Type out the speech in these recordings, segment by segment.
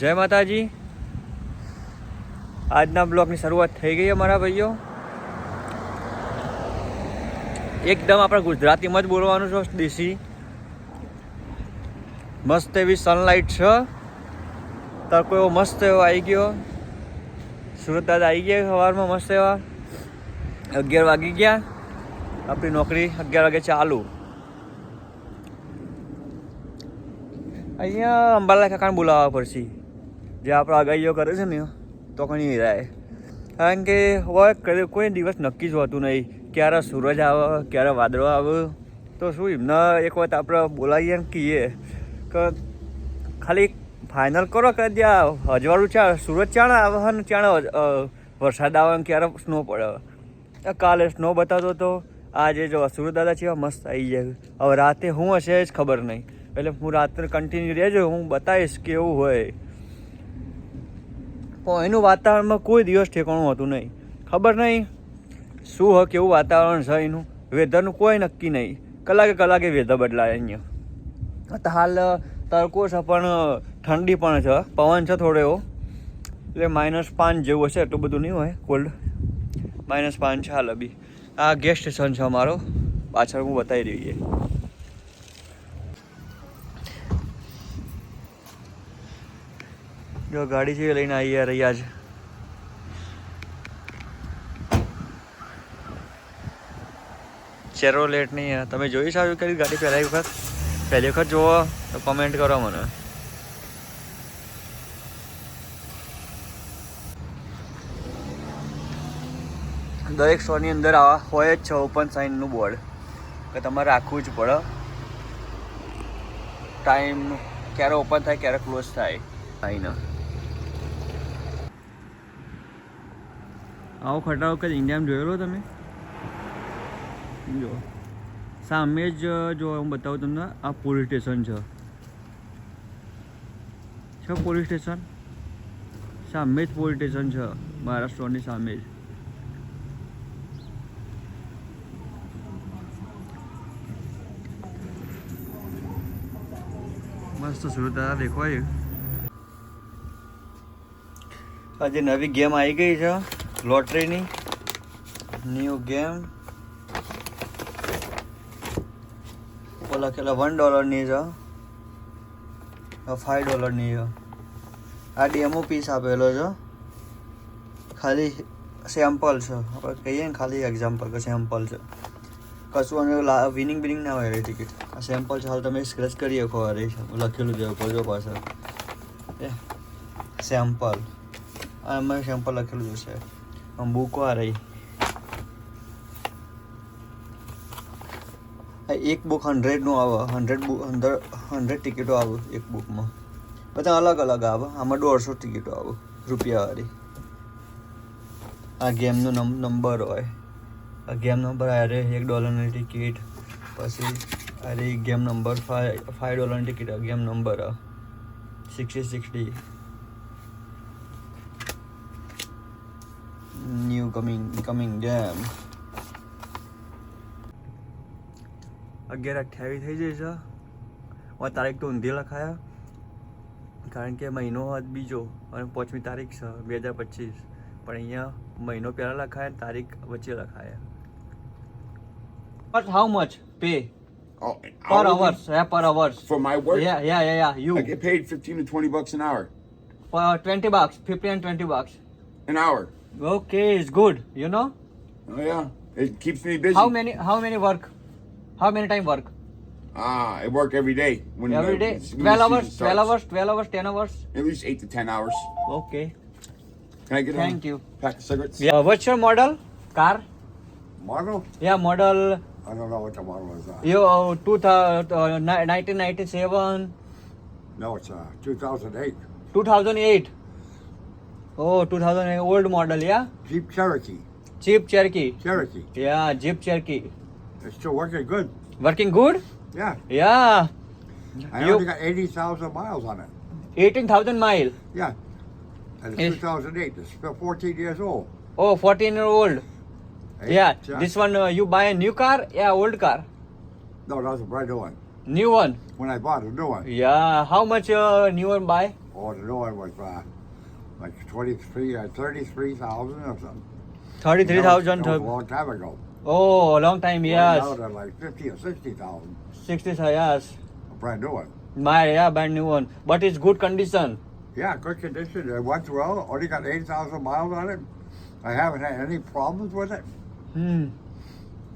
જય માતાજી. આજના બ્લોગની શરૂઆત થઈ ગઈ અમારા ભાઈઓ. એકદમ આપણે ગુજરાતીમાં જ બોલવાનું છે દેશી. મસ્ત એવી સનલાઇટ છે. તડકો એવો મસ્ત એવો આવી ગયો. સુરત દાદા આવી ગયા સવારમાં મસ્ત એવા. અગિયાર વાગી ગયા. આપણી નોકરી અગિયાર વાગે ચાલુ. અહીંયા અંબાલા કાકાને બોલાવવા પડશે. જે આપણે આગાહીઓ કરે છે ને તો કંઈ રાય. કારણ કે હવે કોઈ દિવસ નક્કી જ હોતું નહીં. ક્યારે સૂરજ આવે, ક્યારે વાદળો આવે. તો શું એમને એક વખત આપણે બોલાવીએ ને કહીએ કે ખાલી ફાઇનલ કરો કે ત્યાં અજવાળું ચા સૂરજ ચાણે આવે ને ચાણે વરસાદ આવે ને ક્યારે સ્નો પડે. કાલે સ્નો બતાવતો હતો આજે જો દાદા છે મસ્ત આવી જાય હવે રાતે હું હશે જ ખબર નહીં. એટલે હું રાત્રે કન્ટિન્યુ રહેજો, હું બતાવીશ કેવું હોય. પણ એનું વાતાવરણમાં કોઈ દિવસ ઠેકાણું હતું નહીં. ખબર નહીં? શું હ કેવું વાતાવરણ છે એનું? વેધરનું કોઈ નક્કી નહીં. કલાકે કલાકે વેધર બદલાય અહીંયા. તો હાલ તડકો છે પણ ઠંડી પણ છે. પવન છે થોડો એવો. એટલે માઇનસ પાંચ જેવું હશે, એટલું બધું નહીં હોય કોલ્ડ માઇનસ પાંચ છે હાલ બી આ ગેસ સ્ટેશન છે અમારો. પાછળ હું બતાવી દઈએ. જો ગાડી છે લઈને આવી રહ્યા છે. ચેરોલેટ નહીં તમે જોઈ શકો કરી ગાડી પહેલી વખત? પહેલી વખત જોવો તો કમેન્ટ કરો મને. દરેક સ્ટોરની અંદર આવા હોય જ છે ઓપન સાઇનનું બોર્ડ કે તમારે રાખવું જ પડે. ટાઈમ ક્યારે ઓપન થાય, ક્યારે ક્લોઝ થાય. આઈને આવો ખટારો વખત ઇન્ડિયામાં જોયેલો તમે? જો. સામે જ, જો હું બતાવું તમને, આ પોલીસ સ્ટેશન છે. છે પોલીસ સ્ટેશન સામે જ પોલીસ સ્ટેશન છે, મહારાષ્ટ્રની સામે જ. મસ્ત સુરત દેખવાય આજે નવી ગેમ આવી ગઈ છે. લોટરીની ન્યૂ ગેમ ઓલા કેટલા વન ડોલરની છે. ફાઈવ ડોલરની છે. આ ડેમો પીસ આપેલો છે. ખાલી સેમ્પલ છે. આપણે કહીએ ને ખાલી એક્ઝામ્પલ કે સેમ્પલ છે. કશું અને વિનિંગ બિનિંગ ના હોય ટિકિટ આ સેમ્પલ છે, હાલ તમે સ્ક્રેચ કરી શકો અરે લખેલું છે ઉપર જો પાછળ સેમ્પલ આ એમાં સેમ્પલ લખેલું છે આમ બુકો આ રહી આ એક બુક હંડ્રેડનું આવે હંડ્રેડ બુક હંડ્રેડ ટિકિટો આવે એક બુકમાં બધા અલગ અલગ આવે, આમાં દોઢસો ટિકિટો આવે, રૂપિયાવાળી. આ ગેમનો નંબર હોય. આ ગેમ નંબર અરે એક ડોલરની ટિકિટ પછી અરે ગેમ નંબર ફાઈવ ફાઈવ ડોલરની ticket game number sixty sixty coming coming game અગિયાર અઠ્યાવીસ થઈ જશે હવે તારીખ તો ઊંધી લખાયા કારણ કે મહિનો આજ બીજો અને પાંચમી તારીખ છે બે હજાર પચીસ પણ અહીંયા મહિનો પહેલાં લખાયા અને તારીખ વચ્ચે લખાયા But how much pay Oh, per hourly? hours? Yeah, per hours. For my work, Yeah, yeah, yeah, yeah. You I get paid 15 to 20 bucks an hour. for twenty bucks, fifty and twenty bucks. An hour. Okay, it's good. You know Oh, yeah. It keeps me busy. how many how many work? How many time work? Ah, I work every day. When Every the- day. when the Twelve season hours, twelve starts. hours, twelve hours, ten hours. At least 8 to 10 hours. Okay. Can I get Thank a you. pack of cigarettes? Yeah. What's your model? Car? Model? Yeah, model. I don't know what the model is. Uh, You uh, two thousand uh, nineteen ninety seven, No, it's uh, 2008. two thousand eight. Oh, 2008 old model, yeah. Jeep Cherokee. Jeep Cherokee. Cherokee. Yeah, Jeep Cherokee. It's still working good. Working good? Yeah. Yeah. I You- only got 80,000 miles on it. 18,000 mile. Yeah. And Yes. it's 2008. It's still 14 years old. Oh, 14 year old. Hey, Yeah. it's, This one, uh, you buy a new car? Yeah, old car. No, that's a brand new one. New one. When I bought a new one. Yeah. How much uh, new one buy? Oh, the new one was uh, like 23 or 33,000 of them. Thirty-three thousand. A long time ago. Oh, a long time, yes. Now they're like 50 or 60,000. Sixty, yes. A brand new one. My yeah, brand new one, but it's good condition. Yeah, good condition. It runs well. Only got 8,000 miles on it. I haven't had any problems with it. Hmm.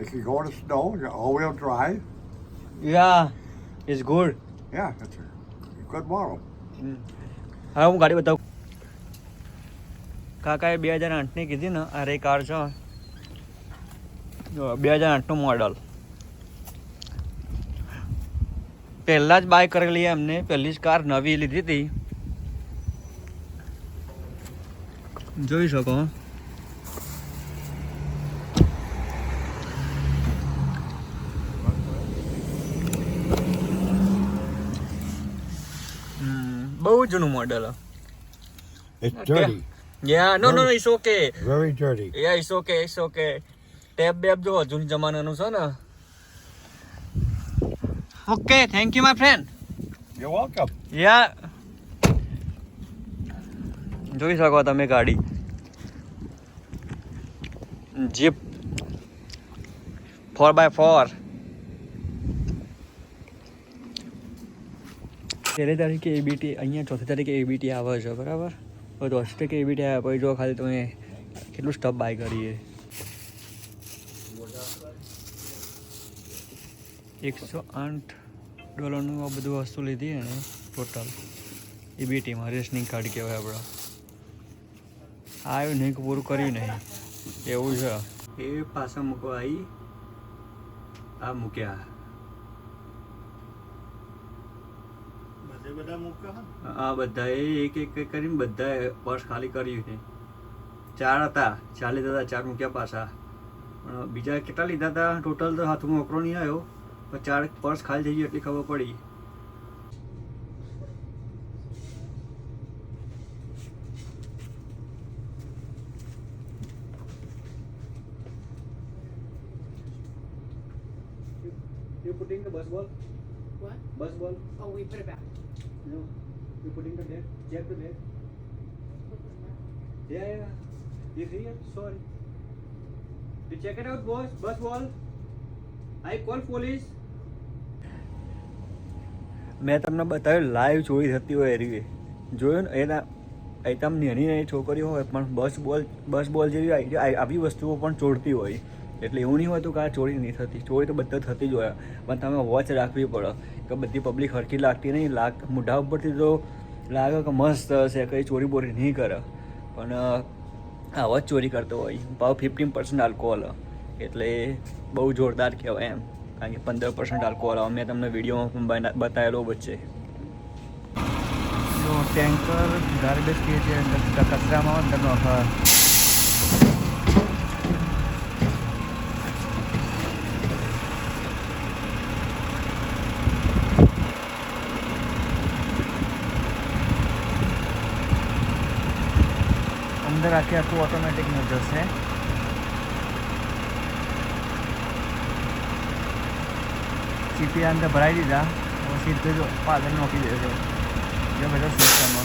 It can go in the snow, all-wheel drive. Yeah, it's good. Yeah, it's a good don't hmm. got it without કાકાએ બે હજાર આઠની કીધી ને, આ રે car છે. બે હજાર આઠનું મોડલ પહેલાં જ બાય કરેલી એમને, પહેલી જ કાર નવી લીધી હતી. જોઈ શકો. બહુ જૂનું model It's no, yeah no no it's okay Very dirty. Yeah, it's okay it's okay ટેબ બેબ જો જૂની જમાનાનું છે ને. Okay thank you my friend you welcome yeah જોઈ શકો તમે ગાડી. જીપ ફોર બાય ફોર પહેલી તારીખે એબીટી અહીંયા ચોથી તારીખે એબીટી આવે છે બરાબર? દસ ટકે એબીટી થયા પછી જો ખાલી તમે કેટલું સ્ટફ બાય કરીએ. એકસો આઠ ડોલરનું આ બધું વસ્તુ લીધી એણે ટોટલ એબીટીમાં રેશનિંગ કાર્ડ કહેવાય આપણા. આવ્યું નહીં કે પૂરું કર્યું નહીં. એવું છે. એ પાછા મૂકવા આવી આ મૂક્યા. આ બધા એક એક એક કરીને બધા પર્સ ખાલી કર્યું છે ચાર હતા ચાર લીધા હતા ચાર મૂક્યા પાછા પણ બીજા કેટલા લીધા હતા ટોટલ તો હાથમાં મોકરો નહીં આવ્યો પણ ચાર પર્સ ખાલી થઈ ગયું એટલી ખબર પડી You putting the bus ball? What? Bus ball? Oh, we put it back. No. You putting the bag? Check the bag. Yeah, yeah. He's here? Sorry. You check it out, boss. Bus wall. I call police. મેં તમને બતાવ્યું live ચોરી થતી હોય એરી જોયું ને એના item નાની નાની છોકરીઓ હોય પણ બસ બોલ બસ બોલ જેવી આવી વસ્તુઓ પણ ચોરતી હોય એટલે એવું નહીં હોતું કે આ ચોરી નહીં થતી ચોરી તો બધા થતી જ હોય પણ તમે વોચ રાખવી પડે કે બધી પબ્લિક હરખી લાગતી નહીં. લાગ, મોઢા ઉપરથી તો લાગે કે મસ્ત હશે, કંઈ ચોરી બોરી નહીં કરે. પણ આવા જ ચોરી કરતો હોય. ભાવ ફિફ્ટીન પર્સન્ટ આલ્કોહોલ એટલે બહુ જોરદાર કહેવાય એમ. કારણ કે પંદર પર્સન્ટ આલ્કોહોલ મેં તમને વિડીયોમાં બતાવેલો વચ્ચે. ટેન્કર ગાર્બેજ કે છે કચરામાં આખે આખું ઓટોમેટિક જશે સીપી અંદર ભરાઈ દીધા. સીધું જ પાછળ નોખી દેશે જો બધો સિસ્ટમ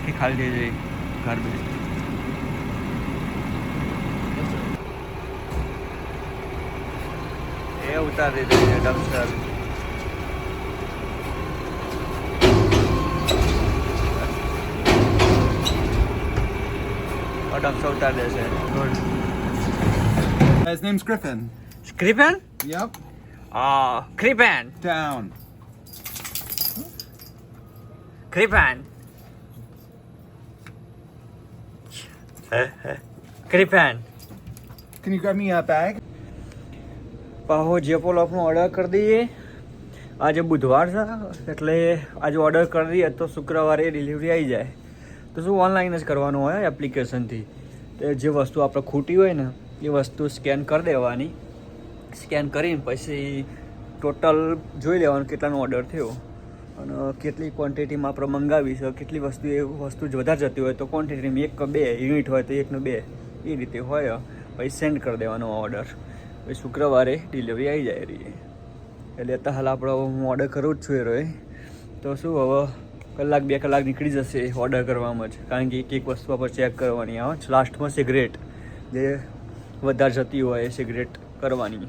આખી ખાલી થઈ જાય ગાર્બેજ એ ઉતારી દીધી છે ડમ્પસ્ટર ડમ્પસ્ટર ઉતારી ગુડ His name's Griffin. સ્ક્રીપેન Yep. આ ક્રીપેન Down. ક્રીપેન you grab me a bag? પાહો જેપોલ આપનો ઓર્ડર કરી દઈએ. આજે બુધવાર છે એટલે આજે ઓર્ડર કરી દઈએ. તો શુક્રવારે ડિલિવરી આવી જાય. તો શું ઓનલાઈન જ કરવાનું હોય એપ્લિકેશનથી તો જે વસ્તુ આપણે ખૂટી હોય ને એ વસ્તુ સ્કેન કરી દેવાની. સ્કેન કરીને પછી ટોટલ જોઈ લેવાનું કેટલાનો ઓર્ડર થયો. અને કેટલી ક્વોન્ટિટીમાં આપણે મંગાવી છે, કેટલી વસ્તુ એ વસ્તુ જ વધારે જતી હોય તો ક્વોન્ટિટીમાં એક બે યુનિટ હોય તો એકનું બે. એ રીતે હોય. પછી સેન્ડ કરી દેવાનો ઓર્ડર પછી શુક્રવારે ડિલિવરી આવી જાય રહી એટલે અત્યારે હાલ આપણે હું ઓર્ડર કરું જ છું એ રોય. તો શું હવે કલાક બે કલાક નીકળી જશે ઓર્ડર કરવામાં જ. કારણ કે એક એક વસ્તુ આપણે ચેક કરવાની. આવે લાસ્ટમાં સિગરેટ જે વધારે જતી હોય સિગરેટ કરવાની.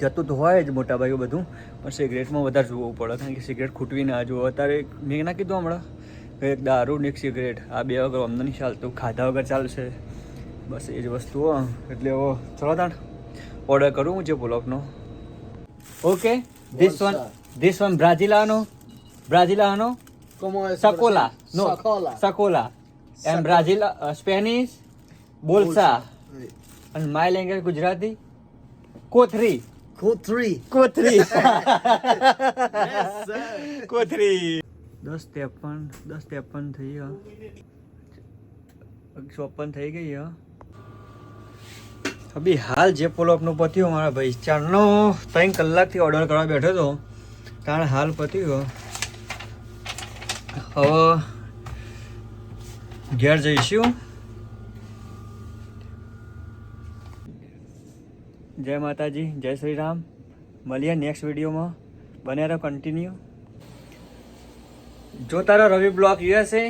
જતું તો હોય જ મોટાભાઈ ભાગે બધું પણ સિગરેટમાં વધારે જોવું પડે. કારણ કે સિગરેટ ખૂટવી ના જુઓ અત્યારે મેં ના કીધું હમણાં એક દારૂ ને એક સિગરેટ આ બે વગર અમને નહીં ચાલતું ખાધા વગર ચાલશે. બસ એ જ વસ્તુઓ એટલે હવે ચલો તાણ ઓર્ડર કરું હું જે બ્લોકનો okay this one this one બ્રાઝિલાનો બ્રાઝિલાનો સકોલા. નો. સકોલા. એમ બ્રાઝિલા સ્પેનિશ બોલસા. અને માય લેંગ્વેજ ગુજરાતી. કોથરી Q3. કોથરી કોથરી દસ ત્રેપન દસ ત્રેપન થઈ ગયા ચોપન થઈ ગઈ હા. અભી હાલ જે પોલોપનું પત્યું મારા ભાઈ. ચારનો ત્રણ કલાકથી ઓર્ડર કરવા બેઠો હતો કારણ હાલ પત્યું હવે ઘેર જઈશું. જય માતાજી, જય શ્રી રામ મળીએ નેક્સ્ટ વિડીયોમાં. બને રહો કન્ટિન્યુ જો તારો રવિ બ્લોક યુએસએ